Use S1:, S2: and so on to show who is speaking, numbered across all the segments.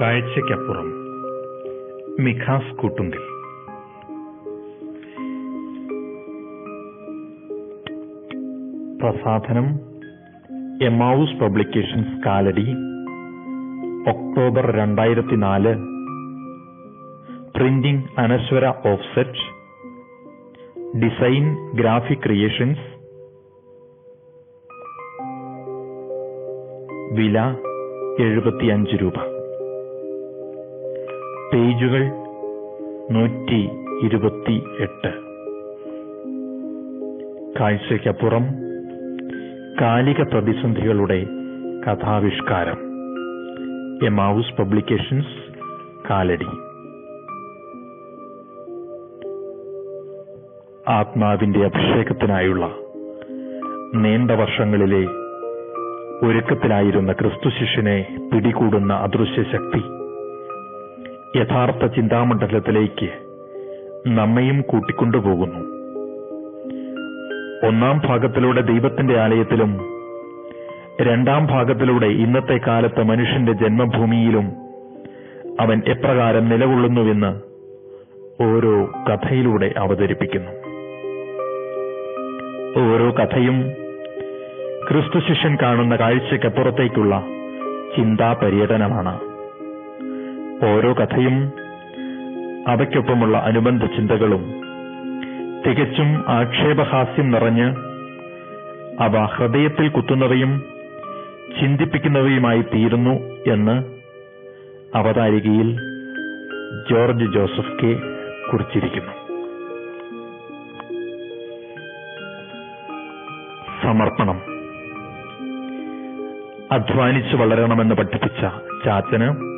S1: കാഴ്ചയ്ക്കപ്പുറം. മിഖാസ് കൂട്ടുങ്കിൽ പ്രസാധനം Emmaus publications Kalady October രണ്ടായിരത്തി നാല് printing Anaswara offset design graphic creations വില എഴുപത്തിയഞ്ച് രൂപ. പേജുകൾ നൂറ്റി ഇരുപത്തി എട്ട്. കാഴ്ചയ്ക്കപ്പുറം കാലിക പ്രതിസന്ധികളുടെ കഥാവിഷ്കാരം. എമാവൂസ് പബ്ലിക്കേഷൻസ് കാലടി. ആത്മാവിന്റെ അഭിഷേകത്തിനായുള്ള നീണ്ട വർഷങ്ങളിലെ ഒരുക്കത്തിലായിരുന്ന ക്രിസ്തുശിഷ്യനെ പിടികൂടുന്ന അദൃശ്യ ശക്തി യഥാർത്ഥ ചിന്താമണ്ഡലത്തിലേക്ക് നമ്മയും കൂട്ടിക്കൊണ്ടുപോകുന്നു. ഒന്നാം ഭാഗത്തിലൂടെ ദൈവത്തിന്റെ ആലയത്തിലും രണ്ടാം ഭാഗത്തിലൂടെ ഇന്നത്തെ കാലത്ത് മനുഷ്യന്റെ ജന്മഭൂമിയിലും അവൻ എപ്രകാരം നിലകൊള്ളുന്നുവെന്ന് ഓരോ കഥയിലൂടെ അവതരിപ്പിക്കുന്നു. ഓരോ കഥയും ക്രിസ്തു ശിഷ്യൻ കാണുന്ന കാഴ്ചയ്ക്കപ്പുറത്തേക്കുള്ള ചിന്താ പര്യടനമാണ് ഓരോ കഥയും അവയ്ക്കൊപ്പമുള്ള അനുബന്ധ ചിന്തകളും തികച്ചും ആക്ഷേപഹാസ്യം നിറഞ്ഞ് അവ ഹൃദയത്തിൽ കുത്തുന്നവയും ചിന്തിപ്പിക്കുന്നവയുമായി തീരുന്നു എന്ന് അവതാരികയിൽ ജോർജ് ജോസഫ് കെ കുറിച്ചിരിക്കുന്നു. സമർപ്പണം. അധ്വാനിച്ചു വളരണമെന്ന് പഠിപ്പിച്ച ചാച്ചന്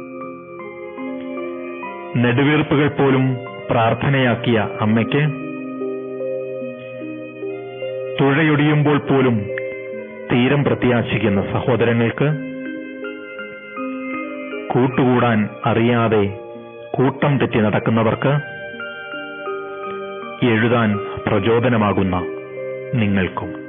S1: നെടുവീർപ്പുകൾ പോലും പ്രാർത്ഥനയാക്കിയ അമ്മയ്ക്ക്? തുഴയൊടിയുമ്പോൾ പോലും തീരം പ്രത്യാശിക്കുന്ന സഹോദരങ്ങൾക്ക്? കൂട്ടുകൂടാൻ അറിയാതെ കൂട്ടം തെറ്റി നടക്കുന്നവർക്ക്? എഴുതാൻ പ്രചോദനമാകുന്ന നിങ്ങൾക്കും.